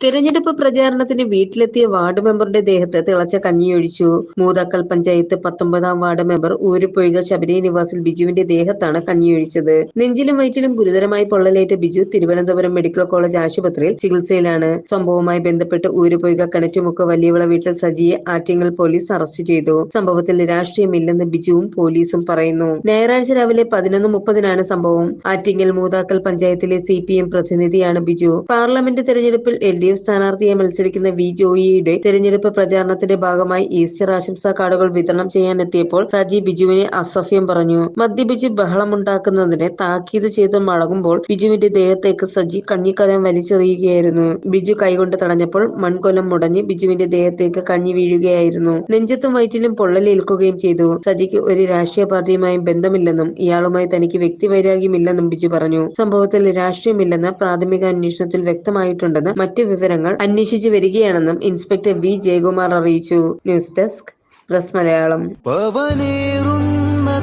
തിരഞ്ഞെടുപ്പ് പ്രചാരണത്തിന് വീട്ടിലെത്തിയ വാർഡ് മെമ്പറുടെ ദേഹത്ത് തിളച്ച കഞ്ഞിയൊഴിച്ചു മൂതാക്കൽ പഞ്ചായത്ത് പത്തൊമ്പതാം വാർഡ് മെമ്പർ ഊരുപൊയ്ക ശബരി നിവാസിൽ ബിജുവിന്റെ ദേഹത്താണ് കഞ്ഞിയൊഴിച്ചത് നെഞ്ചിലും വയറ്റിലും ഗുരുതരമായി പൊള്ളലേറ്റ ബിജു തിരുവനന്തപുരം മെഡിക്കൽ കോളേജ് ആശുപത്രിയിൽ ചികിത്സയിലാണ്. സംഭവവുമായി ബന്ധപ്പെട്ട് ഊരുപൊഴിക കിണറ്റുമുക്ക് വലിയവിള വീട്ടിൽ സജിയെ ആറ്റിങ്ങൽ പോലീസ് അറസ്റ്റ് ചെയ്തു. സംഭവത്തിൽ രാഷ്ട്രീയമില്ലെന്ന് ബിജുവും പോലീസും പറയുന്നു. ഞായറാഴ്ച രാവിലെ പതിനൊന്ന് മുപ്പതിനാണ് സംഭവം. ആറ്റിങ്ങൽ മൂതാക്കൽ പഞ്ചായത്തിലെ സി പ്രതിനിധിയാണ് ബിജു. പാർലമെന്റ് തെരഞ്ഞെടുപ്പിൽ എൽ ഡി സ്ഥാനാർത്ഥിയെ മത്സരിക്കുന്ന വി ജോയിയുടെ തെരഞ്ഞെടുപ്പ് പ്രചാരണത്തിന്റെ ഭാഗമായി ഈസ്റ്റർ ആശംസാ കാർഡുകൾ വിതരണം ചെയ്യാനെത്തിയപ്പോൾ സജി ബിജുവിനെ അസഭ്യം പറഞ്ഞു. മദ്യപിച്ച് ബഹളമുണ്ടാക്കുന്നതിനെ താക്കീത് ചെയ്ത് മടങ്ങുമ്പോൾ ബിജുവിന്റെ ദേഹത്തേക്ക് സജി കഞ്ഞിക്കലം വലിച്ചെറിയുകയായിരുന്നു. ബിജു കൈകൊണ്ട് തടഞ്ഞപ്പോൾ മൺകൊലം മുടഞ്ഞ് ബിജുവിന്റെ ദേഹത്തേക്ക് കഞ്ഞി വീഴുകയായിരുന്നു. നെഞ്ചത്തും വയറ്റിലും പൊള്ളലേൽക്കുകയും ചെയ്തു. സജിക്ക് ഒരു രാഷ്ട്രീയ പാർട്ടിയുമായും ബന്ധമില്ലെന്നും ഇയാളുമായി തനിക്ക് വ്യക്തിവൈരാഗ്യമില്ലെന്നും ബിജു പറഞ്ഞു. സംഭവത്തിൽ രാഷ്ട്രീയമില്ലെന്ന് പ്രാഥമിക അന്വേഷണത്തിൽ വ്യക്തമായിട്ടുണ്ടെന്ന് മറ്റു വിവരങ്ങൾ അന്വേഷിച്ചു വരികയാണെന്നും ഇൻസ്പെക്ടർ വി ജയകുമാർ അറിയിച്ചു. News desk press Malayalam.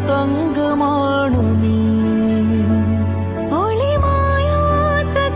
തങ്കമാണു നീ. ഒളിമായാത്ത